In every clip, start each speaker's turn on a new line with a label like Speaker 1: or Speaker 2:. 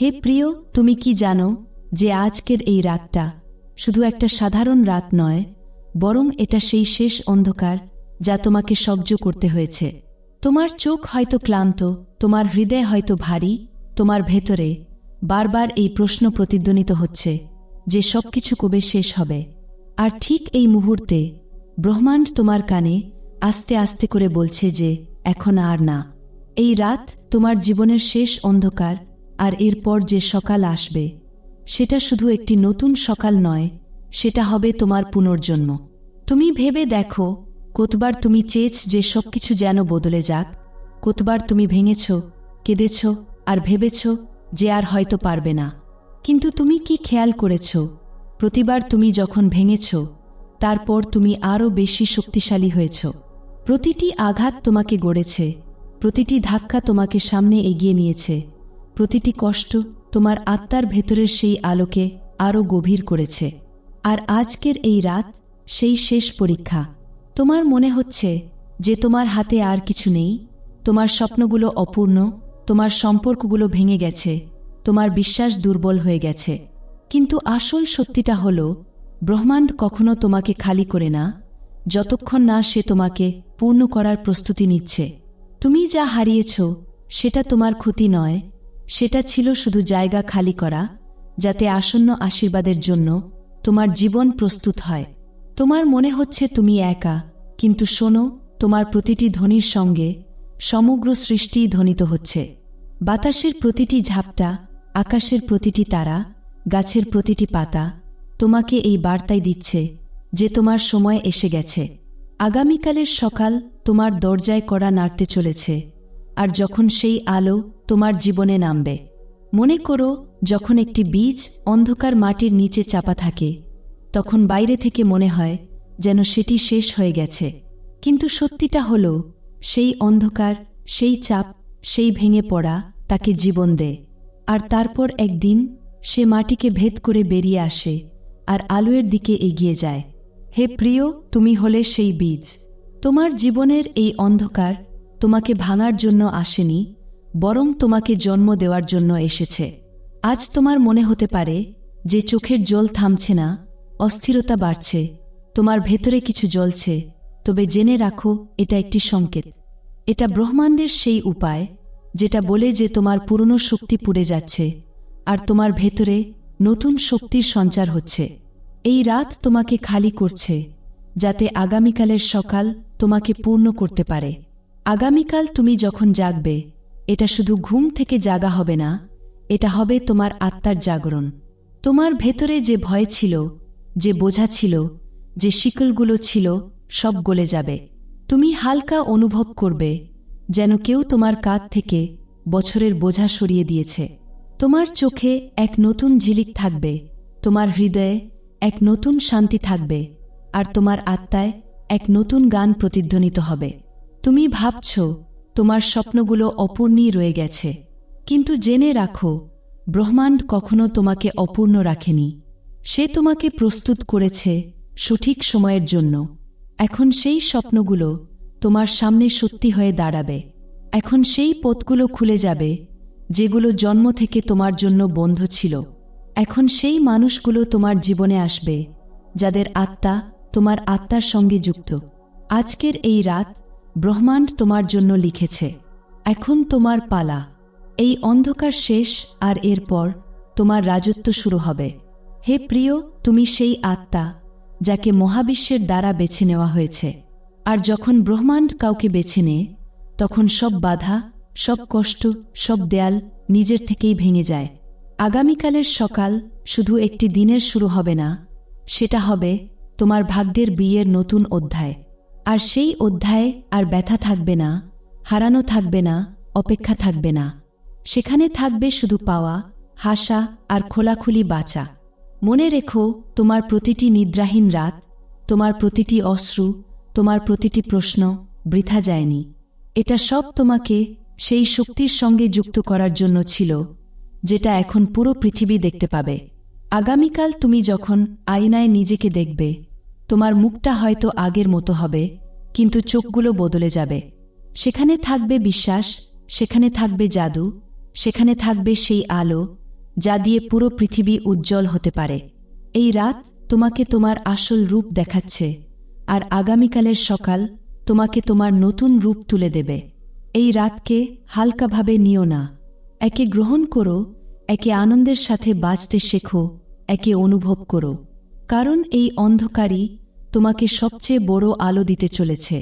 Speaker 1: হে প্রিয়, তুমি কি জানো যে আজকের এই রাতটা শুধু একটা সাধারণ রাত নয়, বরং এটা সেই শেষ অন্ধকার যা তোমাকে সহ্য করতে হয়েছে। তোমার চোখ হয়তো ক্লান্ত, তোমার হৃদয় হয়তো ভারী, তোমার ভেতরে বারবার এই প্রশ্ন প্রতিধ্বনিত হচ্ছে যে সবকিছু কবে শেষ হবে। আর ঠিক এই মুহূর্তে ব্রহ্মাণ্ড তোমার কানে আস্তে আস্তে করে বলছে যে, এখন আর না। এই রাত তোমার জীবনের শেষ অন্ধকার আর এরপর যে সকাল আসবে, সেটা শুধু একটি নতুন সকাল নয়, সেটা হবে তোমার পুনর্জন্ম। তুমি ভেবে দেখো, কতবার তুমি চেয়েছ যে সবকিছু যেন বদলে যাক, কতবার তুমি ভেঙেছ, কেঁদেছ আর ভেবেছ যে আর হয়তো পারবে না। কিন্তু তুমি কি খেয়াল করেছ? প্রতিবার তুমি যখন ভেঙেছ, তারপর তুমি আরও বেশি শক্তিশালী হয়েছ। প্রতিটি আঘাত তোমাকে গড়েছে, প্রতিটি ধাক্কা তোমাকে সামনে এগিয়ে নিয়েছে। প্রতিটি কষ্ট তোমার আত্মার ভেতরের সেই আলোকে আরও গভীর করেছে। আর আজকের এই রাত সেই শেষ পরীক্ষা। তোমার মনে হচ্ছে যে তোমার হাতে আর কিছু নেই? তোমার স্বপ্নগুলো অপূর্ণ, তোমার সম্পর্কগুলো ভেঙে গেছে, তোমার বিশ্বাস দুর্বল হয়ে গেছে। কিন্তু আসল সত্যিটা হল, ব্রহ্মাণ্ড কখনো তোমাকে খালি করে না, যতক্ষণ না সে তোমাকে পূর্ণ করার প্রস্তুতি নিচ্ছে। তুমি যা হারিয়েছ, সেটা তোমার ক্ষতি নয় সেটা ছিল শুধু জায়গা খালি করা, যাতে আসন্ন আশীর্বাদের জন্য তোমার জীবন প্রস্তুত হয়। তোমার মনে হচ্ছে তুমি একা, কিন্তু শোনো, তোমার প্রতিটি ধ্বনির সঙ্গে সমগ্র সৃষ্টিই ধ্বনিত হচ্ছে। বাতাসের প্রতিটি ঝাপটা, আকাশের প্রতিটি তারা, গাছের প্রতিটি পাতা তোমাকে এই বার্তাই দিচ্ছে যে তোমার সময় এসে গেছে। আগামীকালের সকাল তোমার দরজায় করা নাড়তে চলেছে। আর যখন সেই আলো তোমার জীবনে নামবে। মনে করো, যখন একটি বীজ অন্ধকার মাটির নিচে চাপা থাকে, তখন বাইরে থেকে মনে হয় যেন সেটি শেষ হয়ে গেছে। কিন্তু সত্যিটা হল, সেই অন্ধকার, সেই চাপ, সেই ভেঙে পড়া তাকে জীবন দেয়। আর তারপর একদিন সে মাটিকে ভেদ করে বেরিয়ে আসে আর আলোয়ের দিকে এগিয়ে যায়। হে প্রিয়, তুমি হলে সেই বীজ। তোমার জীবনের এই অন্ধকার তোমাকে ভাঙার জন্য আসেনি, বরং তোমাকে জন্ম দেওয়ার জন্য এসেছে। আজ তোমার মনে হতে পারে যে চোখের জল থামছে না, অস্থিরতা বাড়ছে, তোমার ভেতরে কিছু জ্বলছে, তবে জেনে রাখো, এটা একটি সংকেত। এটা ব্রহ্মাণ্ডের সেই উপায়, যেটা বলে যে তোমার পুরনো শক্তি পুড়ে যাচ্ছে, আর তোমার ভেতরে নতুন শক্তির সঞ্চার হচ্ছে। এই রাত তোমাকে খালি করছে, যাতে আগামীকালের সকাল তোমাকে পূর্ণ করতে পারে। আগামীকাল তুমি যখন জাগবে, এটা শুধু ঘুম থেকে জাগা হবে না, এটা হবে তোমার আত্মার জাগরণ। তোমার ভেতরে যে ভয় ছিল, যে বোঝা ছিল, যে শিকলগুলো ছিল, সব গলে যাবে। তুমি হালকা অনুভব করবে, যেন কেউ তোমার কাঁধ থেকে বছরের বোঝা সরিয়ে দিয়েছে। তোমার চোখে এক নতুন ঝিলিক থাকবে, তোমার হৃদয়ে এক নতুন শান্তি থাকবে, আর তোমার আত্মায় এক নতুন গান প্রতিধ্বনিত হবে। তুমি ভাবছ, তোমার স্বপ্নগুলো অপূর্ণই রয়ে গেছে। কিন্তু জেনে রাখো, ব্রহ্মাণ্ড কখনো তোমাকে অপূর্ণ রাখেনি। সে তোমাকে প্রস্তুত করেছে সঠিক সময়ের জন্য। এখন সেই স্বপ্নগুলো তোমার সামনে সত্যি হয়ে দাঁড়াবে। এখন সেই পথগুলো খুলে যাবে, যেগুলো জন্ম থেকে তোমার জন্য বন্ধ ছিল। এখন সেই মানুষগুলো তোমার জীবনে আসবে, যাদের আত্মা তোমার আত্মার সঙ্গে যুক্ত। আজকের এই রাত ব্রহ্মাণ্ড তোমার জন্য লিখেছে। এখন তোমার পালা। এই অন্ধকার শেষ, আর এরপর তোমার রাজত্ব শুরু হবে। হে প্রিয়, তুমি সেই আত্মা, যাকে মহাবিশ্বের দ্বারা বেছে নেওয়া হয়েছে। আর যখন ব্রহ্মাণ্ড কাউকে বেছে নেয় তখন সব বাধা, সব কষ্ট, সব দেয়াল নিজের থেকেই ভেঙে যায়। আগামীকালের সকাল শুধু একটি দিনের শুরু হবে না, সেটা হবে তোমার ভাগ্যের বিয়ের নতুন অধ্যায়। আর সেই অধ্যায়ে আর ব্যথা থাকবে না, হারানো থাকবে না, অপেক্ষা থাকবে না। সেখানে থাকবে শুধু পাওয়া, হাসা আর খোলাখুলি বাঁচা। মনে রেখো, তোমার প্রতিটি নিদ্রাহীন রাত, তোমার প্রতিটি অশ্রু, তোমার প্রতিটি প্রশ্ন বৃথা যায়নি। এটা সব তোমাকে সেই শক্তির সঙ্গে যুক্ত করার জন্য ছিল, যেটা এখন পুরো পৃথিবী দেখতে পাবে। আগামীকাল তুমি যখন আয়নায় নিজেকে দেখবে তোমার মুখটা হয়তো আগের মতো হবে, কিন্তু চোখগুলো বদলে যাবে। সেখানে থাকবে বিশ্বাস, সেখানে থাকবে জাদু, সেখানে থাকবে সেই আলো, যা দিয়ে পুরো পৃথিবী উজ্জ্বল হতে পারে। এই রাত তোমাকে তোমার আসল রূপ দেখাচ্ছে, আর আগামীকালের সকাল তোমাকে তোমার নতুন রূপ তুলে দেবে। এই রাতকে হালকাভাবে নিও না। একে গ্রহণ করো, একে আনন্দের সাথে বাঁচতে শেখো, একে অনুভব করো। কারণ এই অন্ধকারই তোমাকে সবচেয়ে বড় আলো দিতে চলেছে।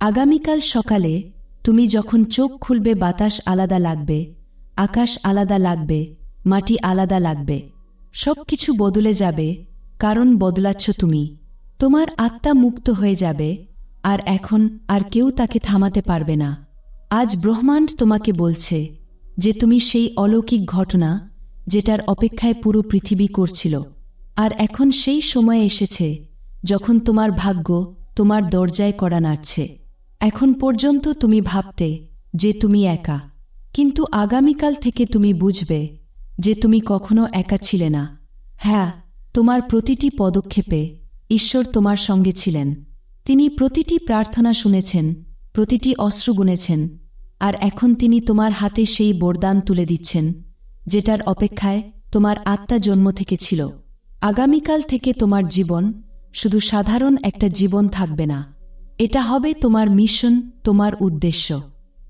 Speaker 1: আগামীকাল সকালে তুমি যখন চোখ খুলবে, বাতাস আলাদা লাগবে, আকাশ আলাদা লাগবে, মাটি আলাদা লাগবে সব কিছু বদলে যাবে, কারণ বদলাচ্ছ তুমি। তোমার আত্মা মুক্ত হয়ে যাবে, আর এখন আর কেউ তাকে থামাতে পারবে না। আজ ব্রহ্মাণ্ড তোমাকে বলছে যে তুমি সেই অলৌকিক ঘটনা যেটার অপেক্ষায় পুরো পৃথিবী করছিল, আর এখন সেই সময় এসেছে যখন তোমার ভাগ্য তোমার দরজায় করা নাড়ছে। এখন পর্যন্ত তুমি ভাবতে যে তুমি একা। কিন্তু আগামীকাল থেকে তুমি বুঝবে যে তুমি কখনো একা ছিলে না। হ্যাঁ তোমার প্রতিটি পদক্ষেপে ঈশ্বর তোমার সঙ্গে ছিলেন। তিনি প্রতিটি প্রার্থনা শুনেছেন, প্রতিটি অশ্রু গুনেছেন, আর এখন তিনি তোমার হাতে সেই বরদান তুলে দিচ্ছেন, যেটার অপেক্ষায় তোমার আত্মা জন্ম থেকে ছিল। আগামীকাল থেকে তোমার জীবন শুধু সাধারণ একটা জীবন থাকবে না। এটা হবে তোমার মিশন, তোমার উদ্দেশ্য।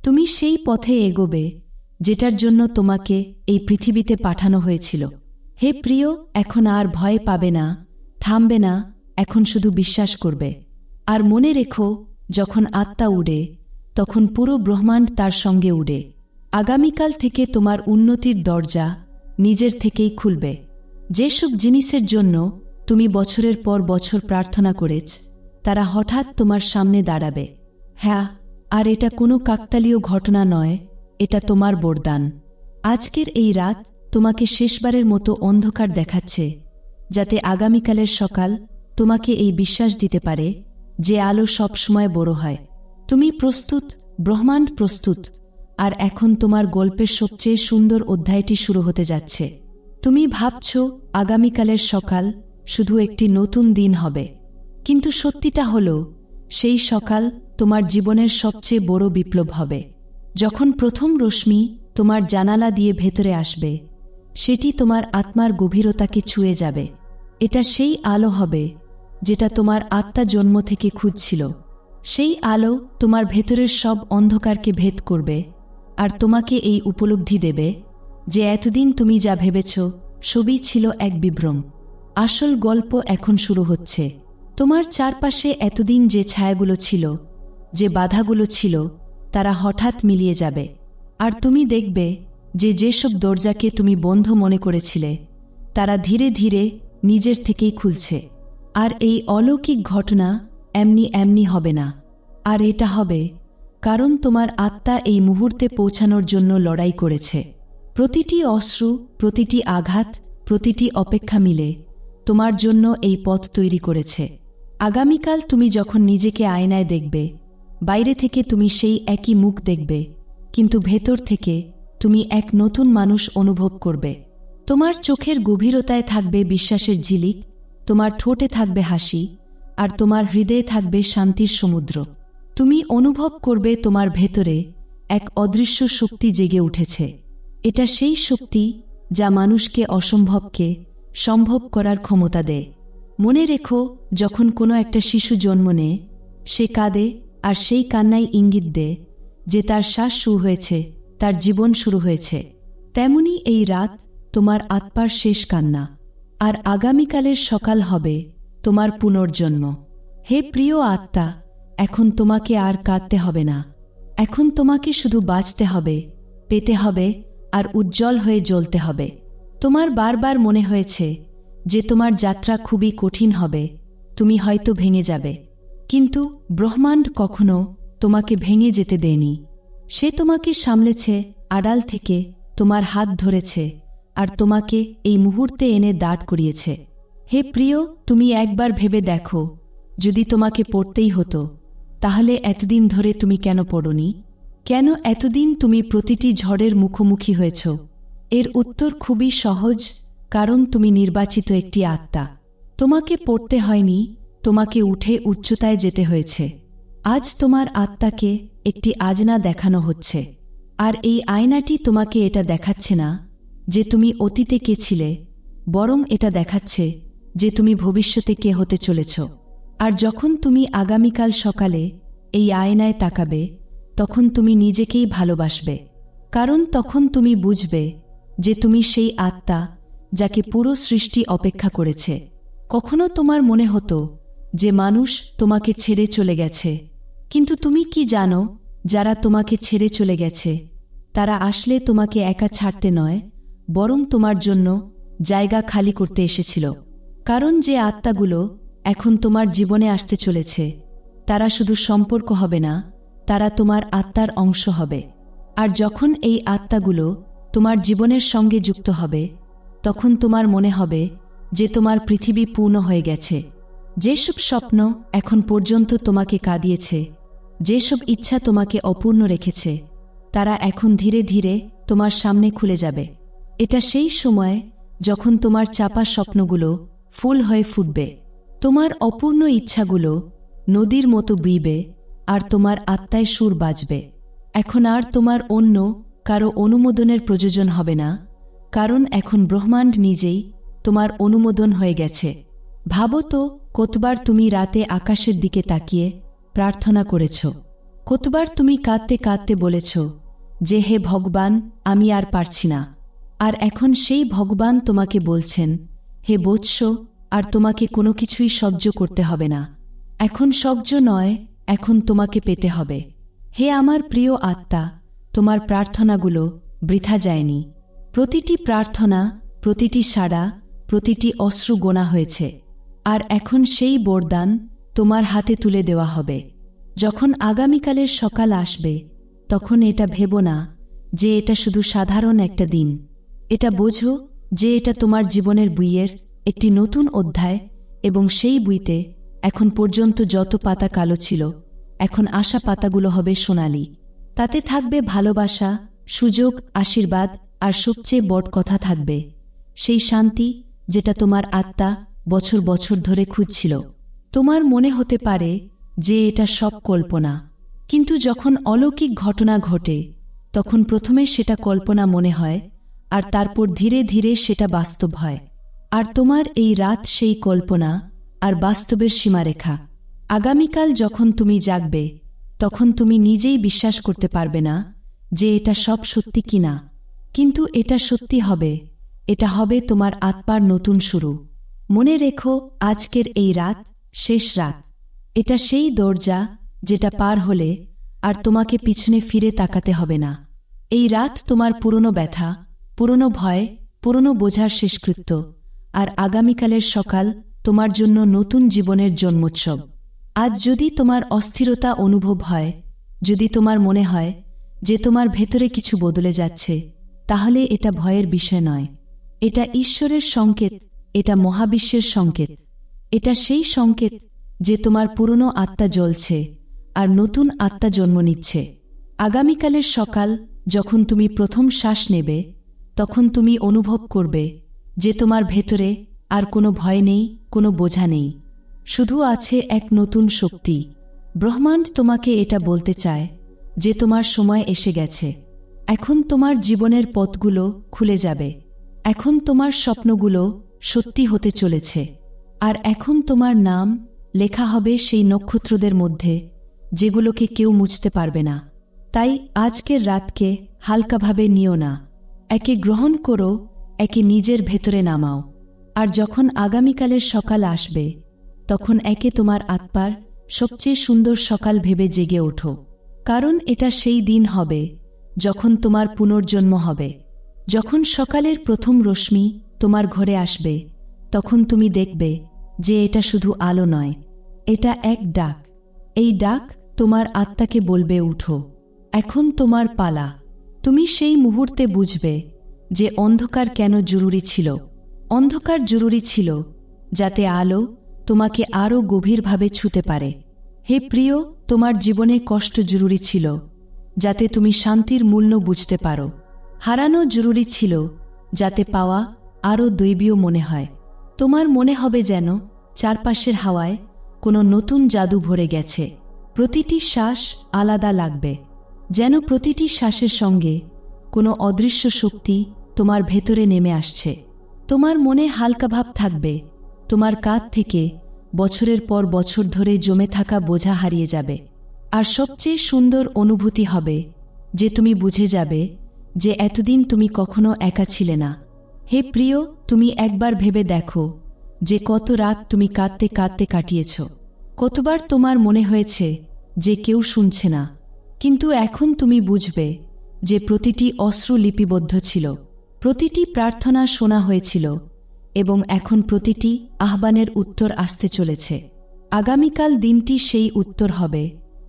Speaker 1: তুমি সেই পথে এগোবে, যেটার জন্য তোমাকে এই পৃথিবীতে পাঠানো হয়েছিল। হে প্রিয়, এখন আর ভয় পাবে না, থামবে না, এখন শুধু বিশ্বাস করবে। আর মনে রেখো, যখন আত্মা উড়ে, তখন পুরো ব্রহ্মাণ্ড তার সঙ্গে উড়ে। আগামীকাল থেকে তোমার উন্নতির দরজা নিজের থেকেই খুলবে। যেসব জিনিসের জন্য তুমি বছরের পর বছর প্রার্থনা করেছ, তারা হঠাৎ তোমার সামনে দাঁড়াবে। হ্যাঁ আর এটা কোনো কাকতালীয় ঘটনা নয়, এটা তোমার বরদান। আজকের এই রাত তোমাকে শেষবারের মতো অন্ধকার দেখাচ্ছে, যাতে আগামীকালের সকাল তোমাকে এই বিশ্বাস দিতে পারে যে আলো সবসময় বড় হয়। তুমি প্রস্তুত, ব্রহ্মাণ্ড প্রস্তুত, আর এখন তোমার গল্পের সবচেয়ে সুন্দর অধ্যায়টি শুরু হতে যাচ্ছে। তুমি ভাবছ, আগামীকালের সকাল শুধু একটি নতুন দিন হবে। কিন্তু সত্যিটা হল, সেই সকাল তোমার জীবনের সবচেয়ে বড় বিপ্লব হবে। যখন প্রথম রশ্মি তোমার জানালা দিয়ে ভেতরে আসবে, সেটি তোমার আত্মার গভীরতাকে ছুঁয়ে যাবে। এটা সেই আলো হবে, যেটা তোমার আত্মা জন্ম থেকে খুঁজছিল। সেই আলো তোমার ভেতরের সব অন্ধকারকে ভেদ করবে, আর তোমাকে এই উপলব্ধি দেবে যে এতদিন তুমি যা ভেবেছ, সবই ছিল এক বিভ্রম। আসল গল্প এখন শুরু হচ্ছে। তোমার চারপাশে এতদিন যে ছায়াগুলো ছিল, যে বাধাগুলো ছিল, তারা হঠাৎ মিলিয়ে যাবে। আর তুমি দেখবে যে যেসব দরজাকে তুমি বন্ধ মনে করেছিলে, তারা ধীরে ধীরে নিজের থেকেই খুলছে। আর এই অলৌকিক ঘটনা এমনি এমনি হবে না। আর এটা হবে কারণ তোমার আত্মা এই মুহূর্তে পৌঁছানোর জন্য লড়াই করেছে। প্রতিটি অশ্রু, প্রতিটি আঘাত, প্রতিটি অপেক্ষা মিলে তোমার জন্য এই পথ তৈরি করেছে। আগামীকাল তুমি যখন নিজেকে আয়নায় দেখবে, বাইরে থেকে তুমি সেই একই মুখ দেখবে, কিন্তু ভেতর থেকে তুমি এক নতুন মানুষ অনুভব করবে। তোমার চোখের গভীরতায় থাকবে বিশ্বাসের ঝিলিক, তোমার ঠোঁটে থাকবে হাসি, আর তোমার হৃদয়ে থাকবে শান্তির সমুদ্র। তুমি অনুভব করবে তোমার ভেতরে এক অদৃশ্য শক্তি জেগে উঠেছে। এটা সেই শক্তি যা মানুষকে, অসম্ভবকে সম্ভব করার ক্ষমতা দেয় মনে রেখো, যখন কোনো একটা শিশু জন্ম নেয়, সে কাঁদে আর সেই কান্নাই ইঙ্গিত দেয় যে তার শ্বাস শুরু হয়েছে, তার জীবন শুরু হয়েছে। তেমনি এই রাত তোমার আত্মার শেষ কান্না। আর আগামীকালের সকাল হবে তোমার পুনর্জন্ম। হে প্রিয় আত্মা, এখন তোমাকে আর কাঁদতে হবে না। এখন তোমাকে শুধু বাঁচতে হবে, পেতে হবে আর উজ্জ্বল হয়ে জ্বলতে হবে। তোমার বারবার মনে হয়েছে যে তোমার যাত্রা খুবই কঠিন হবে, তুমি হয়তো ভেঙে যাবে। কিন্তু ব্রহ্মাণ্ড কখনো তোমাকে ভেঙে যেতে দেয়নি। সে তোমাকে সামলেছে, আড়াল থেকে তোমার হাত ধরেছে আর তোমাকে এই মুহূর্তে এনে দাঁড় করিয়েছে। হে প্রিয়, তুমি একবার ভেবে দেখো, যদি তোমাকে পড়তেই হতো, তাহলে এতদিন ধরে তুমি কেন পড়নি? কেন এতদিন তুমি প্রতিটি ঝড়ের মুখোমুখি হয়েছ? এর উত্তর খুবই সহজ, কারণ তুমি নির্বাচিত একটি আত্মা। তোমাকে পড়তে হয়নি, তোমাকে উঠে উচ্চতায় যেতে হয়েছে। আজ তোমার আত্মাকে একটি আজনা দেখানো হচ্ছে। আর এই আয়নাটি তোমাকে এটা দেখাচ্ছে না যে তুমি অতীতে কে ছিলে, বরং এটা দেখাচ্ছে যে তুমি ভবিষ্যতে কে হতে চলেছ। আর যখন তুমি আগামীকাল সকালে এই আয়নায় তাকাবে, তখন তুমি নিজেকেই ভালোবাসবে, কারণ তখন তুমি বুঝবে যে তুমি সেই আত্মা, যাকে পুরো সৃষ্টি অপেক্ষা করেছে। কখনো তোমার মনে হতো যে মানুষ তোমাকে ছেড়ে চলে গেছে। কিন্তু তুমি কি জানো, যারা তোমাকে ছেড়ে চলে গেছে, তারা আসলে তোমাকে একা ছাড়তে নয়, বরং তোমার জন্য জায়গা খালি করতে এসেছিল। কারণ যে আত্মাগুলো এখন তোমার জীবনে আসতে চলেছে, তারা শুধু সম্পর্ক হবে না, তারা তোমার আত্মার অংশ হবে। আর যখন এই আত্মাগুলো তোমার জীবনের সঙ্গে যুক্ত হবে, তখন তোমার মনে হবে যে তোমার পৃথিবী পূর্ণ হয়ে গেছে। যেসব স্বপ্ন এখন পর্যন্ত তোমাকে কাঁদিয়েছে, যেসব ইচ্ছা তোমাকে অপূর্ণ রেখেছে, তারা এখন ধীরে ধীরে তোমার সামনে খুলে যাবে। এটা সেই সময় যখন তোমার চাপা স্বপ্নগুলো ফুল হয়ে ফুটবে। তোমার অপূর্ণ ইচ্ছাগুলো নদীর মতো বইবে আর তোমার আত্মায় সুর বাজবে। এখন আর তোমার অন্য কারও অনুমোদনের প্রয়োজন হবে না, কারণ এখন ব্রহ্মাণ্ড নিজেই তোমার অনুমোদন হয়ে গেছে। ভাবো তো, কতবার তুমি রাতে আকাশের দিকে তাকিয়ে প্রার্থনা করেছ। কতবার তুমি কাঁদতে কাঁদতে বলেছ যে, হে ভগবান, আমি আর পারছি না। আর এখন সেই ভগবান তোমাকে বলছেন, হে বৎস, আর তোমাকে কোনো কিছুই সহ্য করতে হবে না। এখন সহ্য নয়, এখন তোমাকে পেতে হবে। হে আমার প্রিয় আত্মা তোমার প্রার্থনাগুলো বৃথা যায়নি। প্রতিটি প্রার্থনা, প্রতিটি সাড়া, প্রতিটি অশ্রু গোনা হয়েছে। আর এখন সেই বরদান তোমার হাতে তুলে দেওয়া হবে। যখন আগামীকালের সকাল আসবে, তখন এটা ভেব না যে এটা শুধু সাধারণ একটা দিন। এটা বোঝো যে এটা তোমার জীবনের বইয়ের একটি নতুন অধ্যায় এবং সেই বইতে এখন পর্যন্ত যত পাতা কালো ছিল, এখন আশা পাতাগুলো হবে সোনালি। তাতে থাকবে ভালোবাসা, সুযোগ, আশীর্বাদ আর সবচেয়ে বড় কথা থাকবে, সেই শান্তি যেটা তোমার আত্মা বছর বছর ধরে খুঁজছিল। তোমার মনে হতে পারে যে এটা সব কল্পনা, কিন্তু যখন অলৌকিক ঘটনা ঘটে, তখন প্রথমে সেটা কল্পনা মনে হয় আর তারপর ধীরে ধীরে সেটা বাস্তব হয়। আর তোমার এই রাত সেই কল্পনা আর বাস্তবের সীমারেখা। আগামীকাল যখন তুমি জাগবে তখন তুমি নিজেই বিশ্বাস করতে পারবে না যে এটা সব সত্যি কিনা। কিন্তু এটা সত্যি হবে। এটা হবে তোমার আত্মার নতুন শুরু। মনে রেখো, আজকের এই রাত শেষ রাত। এটা সেই দরজা যেটা পার হলে আর তোমাকে পিছনে ফিরে তাকাতে হবে না। এই রাত তোমার পুরনো ব্যথা, পুরনো ভয়, পুরনো বোঝার শেষকৃত্য আর আগামীকালের সকাল তোমার জন্য নতুন জীবনের জন্মোৎসব। আজ যদি তোমার অস্থিরতা অনুভব হয়, যদি তোমার মনে হয় যে তোমার ভেতরে কিছু বদলে যাচ্ছে, তাহলে এটা ভয়ের বিষয় নয়। এটা ঈশ্বরের সংকেত, এটা মহাবিশ্বের সংকেত। এটা সেই সংকেত যে তোমার পুরনো আত্মা জ্বলছে আর নতুন আত্মা জন্ম নিচ্ছে। আগামীকালের সকাল যখন তুমি প্রথম শ্বাস নেবে, তখন তুমি অনুভব করবে যে তোমার ভেতরে আর কোনো ভয় নেই, কোনো বোঝা নেই। শুধু আছে এক নতুন শক্তি। ব্রহ্মাণ্ড তোমাকে এটা বলতে চায় যে তোমার সময় এসে গেছে। এখন তোমার জীবনের পথগুলো খুলে যাবে। এখন তোমার স্বপ্নগুলো সত্যি হতে চলেছে। আর এখন তোমার নাম লেখা হবে সেই নক্ষত্রদের মধ্যে, যেগুলোকে কেউ মুছতে পারবে না। তাই আজকের রাতকে হালকাভাবে নিও না। একে গ্রহণ করো, একে নিজের ভেতরে নামাও। আর যখন আগামীকালের সকাল আসবে তখন একে তোমার আত্মার সবচেয়ে সুন্দর সকাল ভেবে জেগে ওঠো। কারণ এটা সেই দিন হবে যখন তোমার পুনর্জন্ম হবে। যখন সকালের প্রথম রশ্মি তোমার ঘরে আসবে, তখন তুমি দেখবে যে এটা শুধু আলো নয়, এটা এক ডাক। এই ডাক তোমার আত্মাকে বলবে, উঠো, এখন তোমার পালা। তুমি সেই মুহূর্তে বুঝবে যে অন্ধকার কেন জরুরি ছিল। অন্ধকার জরুরি ছিল যাতে আলো তোমাকে আরও গভীরভাবে ছুতে পারে। হে প্রিয়, তোমার জীবনে কষ্ট জরুরি ছিল, যাতে তুমি শান্তির মূল্য বুঝতে পারো। হারানো জরুরি ছিল, যাতে পাওয়া আরও দৈবীয় মনে হয়। তোমার মনে হবে যেন চারপাশের হাওয়ায় কোনো নতুন জাদু ভরে গেছে। প্রতিটি শ্বাস আলাদা লাগবে, যেন প্রতিটি শ্বাসের সঙ্গে কোনো অদৃশ্য শক্তি তোমার ভেতরে নেমে আসছে। তোমার মনে হালকা ভাব থাকবে তোমার কাঁধ থেকে বছরের পর বছর ধরে জমে থাকা বোঝা হারিয়ে যাবে। আর সবচেয়ে সুন্দর অনুভূতি হবে যে তুমি বুঝে যাবে যে এতদিন তুমি কখনো একা ছিলে না। হে প্রিয়, তুমি একবার ভেবে দেখো যে কত রাত তুমি কাঁদতে কাঁদতে কাটিয়েছ। কতবার তোমার মনে হয়েছে যে কেউ শুনছে না। কিন্তু এখন তুমি বুঝবে যে প্রতিটি অশ্রু লিপিবদ্ধ ছিল। প্রতিটি প্রার্থনা শোনা হয়েছিল এবং এখন প্রতিটি আহ্বানের উত্তর আসতে চলেছে। আগামীকাল দিনটি সেই উত্তর হবে,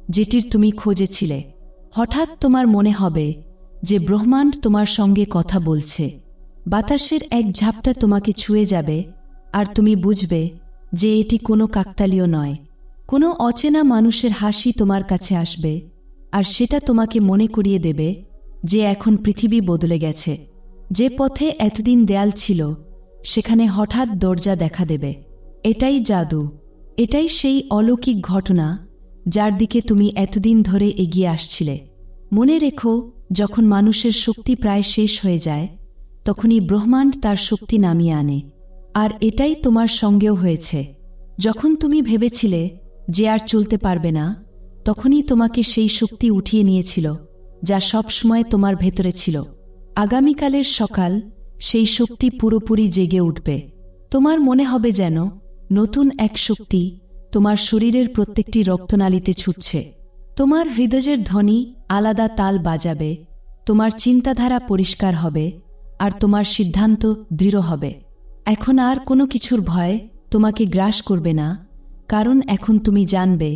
Speaker 1: যেটির তুমি খোঁজেছিলে। হঠাৎ তোমার মনে হবে যে ব্রহ্মাণ্ড তোমার সঙ্গে কথা বলছে। বাতাসের এক ঝাপটা তোমাকে ছুঁয়ে যাবে আর তুমি বুঝবে যে এটি কোনো কাকতালীয় নয়। কোনো অচেনা মানুষের হাসি তোমার কাছে আসবে আর সেটা তোমাকে মনে করিয়ে দেবে যে এখন পৃথিবী বদলে গেছে। যে পথে এতদিন দেয়াল ছিল সেখানে হঠাৎ দরজা দেখা দেবে। এটাই জাদু। এটাই সেই অলৌকিক ঘটনা যার দিকে তুমি এতদিন ধরে এগিয়ে আসছিলে। মনে রেখো, যখন মানুষের শক্তি প্রায় শেষ হয়ে যায়, তখনই ব্রহ্মাণ্ড তার শক্তি নামিয়ে আনে। আর এটাই তোমার সঙ্গেও হয়েছে। যখন তুমি ভেবেছিলে যে আর চলতে পারবে না, তখনই তোমাকে সেই শক্তি উঠিয়ে নিয়েছিল, যা সবসময় তোমার ভেতরে ছিল। আগামীকালের সকাল সেই শক্তি পুরোপুরি জেগে উঠবে। তোমার মনে হবে যেন নতুন এক শক্তি তোমার শরীরের প্রত্যেকটি রক্তনালীতে ছুটছে। তোমার হৃদয়ের ধ্বনি আলাদা তাল বাজাবে, তোমার চিন্তাধারা পরিষ্কার হবে, আর তোমার সিদ্ধান্ত দৃঢ় হবে। এখন আর কোনো কিছুর ভয় তোমাকে গ্রাস করবে না, কারণ এখন তুমি জানবে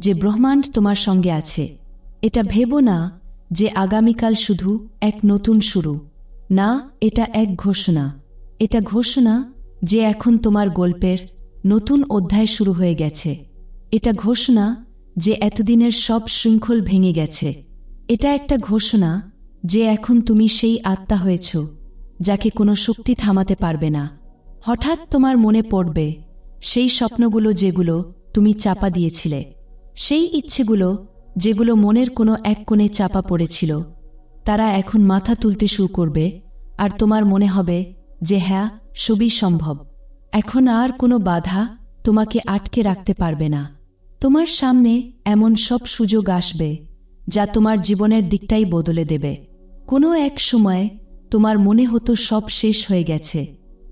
Speaker 1: যে ব্রহ্মাণ্ড তোমার সঙ্গে আছে। এটা ভেবো না যে আগামীকাল শুধু এক নতুন শুরু। না, এটা এক ঘোষণা। এটা ঘোষণা যে এখন তোমার গল্পের নতুন অধ্যায় শুরু হয়ে গেছে। এটা ঘোষণা যে এতদিনের সব শৃঙ্খল ভেঙে গেছে। এটা একটা ঘোষণা যে এখন তুমি সেই আত্মা হয়েছ, যাকে কোনো শক্তি থামাতে পারবে না। হঠাৎ তোমার মনে পড়বে, সেই স্বপ্নগুলো যেগুলো তুমি চাপা দিয়েছিলে, সেই ইচ্ছেগুলো যেগুলো মনের কোনো এক কোণে চাপা পড়েছিল তারা এখন মাথা তুলতে শুরু করবে, আর তোমার মনে হবে যে হ্যাঁ সবই সম্ভব। এখন আর কোনো বাধা তোমাকে আটকে রাখতে পারবে না। তোমার সামনে এমন সব সুযোগ আসবে যা তোমার জীবনের দিকটাই বদলে দেবে। কোনো এক সময় তোমার মনে হতো সব শেষ হয়ে গেছে,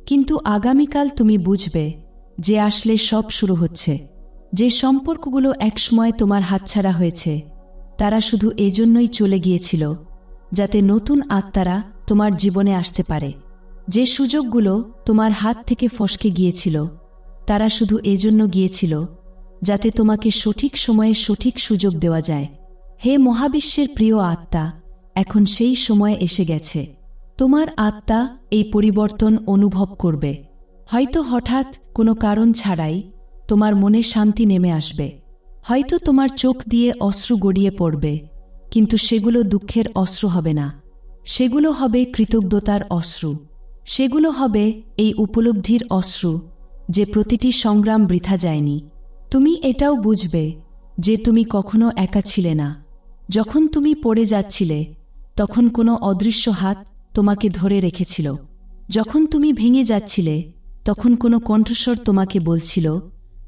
Speaker 1: কিন্তু আগামীকাল তুমি বুঝবে যে আসলে সব শুরু হচ্ছে। যে সম্পর্কগুলো একসময় তোমার হাতছাড়া হয়েছে, তারা শুধু এজন্যই চলে গিয়েছিল যাতে নতুন আত্মারা তোমার জীবনে আসতে পারে। যে সুযোগগুলো তোমার হাত থেকে ফসকে গিয়েছিল, তারা শুধু এজন্য গিয়েছিল, যাতে তোমাকে সঠিক সময়ে সঠিক সুযোগ দেওয়া যায়। হে মহাবিশ্বের প্রিয় আত্মা, এখন সেই সময় এসে গেছে। তোমার আত্মা এই পরিবর্তন অনুভব করবে। হয়তো হঠাৎ কোনো কারণ ছাড়াই তোমার মনে শান্তি নেমে আসবে। হয়তো তোমার চোখ দিয়ে অশ্রু গড়িয়ে পড়বে। কিন্তু সেগুলো দুঃখের অশ্রু হবে না। সেগুলো হবে কৃতজ্ঞতার অশ্রু। সেগুলো হবে এই উপলব্ধির অশ্রু যে প্রতিটি সংগ্রাম বৃথা যায়নি। তুমি এটাও বুঝবে যে তুমি কখনো একা ছিলে না। যখন তুমি পড়ে যাচ্ছিলে, তখন কোনো অদৃশ্য হাত তোমাকে ধরে রেখেছিল। যখন তুমি ভেঙে যাচ্ছিলে, তখন কোনো কণ্ঠস্বর তোমাকে বলছিল,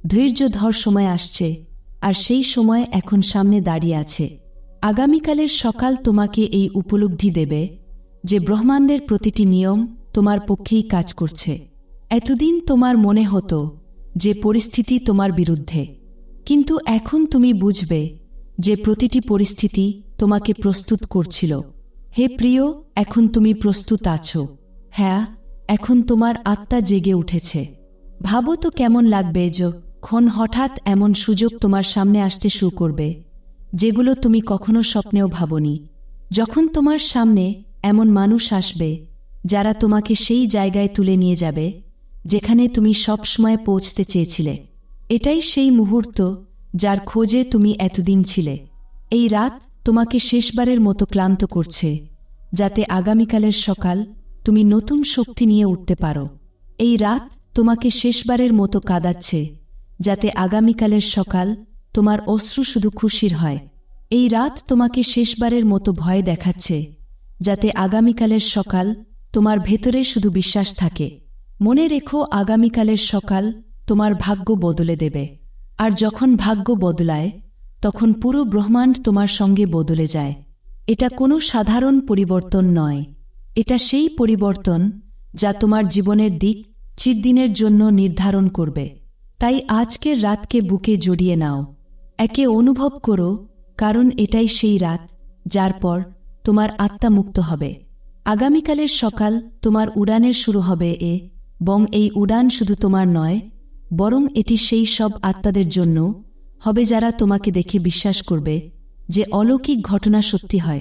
Speaker 1: ধৈর্য ধর, সময় আসছে, আর সেই সময় এখন সামনে দাঁড়িয়ে আছে। আগামীকালের সকাল তোমাকে এই উপলব্ধি দেবে যে ব্রহ্মাণ্ডের প্রতিটি নিয়ম তোমার পক্ষেই কাজ করছে। এতদিন তোমার মনে হতো যে পরিস্থিতি তোমার বিরুদ্ধে। কিন্তু এখন তুমি বুঝবে যে প্রতিটি পরিস্থিতি তোমাকে প্রস্তুত করছিল। হে প্রিয়, এখন তুমি প্রস্তুত আছো। হ্যাঁ এখন তোমার আত্মা জেগে উঠেছে। ভাবো তো কেমন লাগবে যখন হঠাৎ এমন সুযোগ তোমার সামনে আসতে শুরু করবে। যেগুলো তুমি কখনো স্বপ্নেও ভাবনি। যখন তোমার সামনে এমন মানুষ আসবে, যারা তোমাকে সেই জায়গায় তুলে নিয়ে যাবে, যেখানে তুমি সবসময় পৌঁছতে চেয়েছিলে। এটাই সেই মুহূর্ত যার খোঁজে তুমি এতদিন ছিলে। এই রাত তোমাকে শেষবারের মতো ক্লান্ত করছে, যাতে আগামীকালের সকাল তুমি নতুন শক্তি নিয়ে উঠতে পারো। এই রাত তোমাকে শেষবারের মতো কাঁদাচ্ছে, যাতে আগামীকালের সকাল তোমার অশ্রু শুধু খুশির হয়। এই রাত তোমাকে শেষবারের মতো ভয় দেখাচ্ছে, যাতে আগামীকালের সকাল তোমার ভেতরে শুধু বিশ্বাস থাকে। মনে রেখো, আগামীকালের সকাল তোমার ভাগ্য বদলে দেবে। আর যখন ভাগ্য বদলায়, তখন পুরো ব্রহ্মাণ্ড তোমার সঙ্গে বদলে যায়। এটা কোনো সাধারণ পরিবর্তন নয়। এটা সেই পরিবর্তন যা তোমার জীবনের দিক চিরদিনের জন্য নির্ধারণ করবে। তাই আজকের রাতকে বুকে জড়িয়ে নাও। একে অনুভব করো, কারণ এটাই সেই রাত, যার পর তোমার আত্মা মুক্ত হবে। আগামীকালের সকাল তোমার উড়ানের শুরু হবে এ, বং এই উড়ান শুধু তোমার নয়, বরং এটি সেই সব আত্মাদের জন্য হবে যারা তোমাকে দেখে বিশ্বাস করবে যে অলৌকিক ঘটনা সত্যি হয়।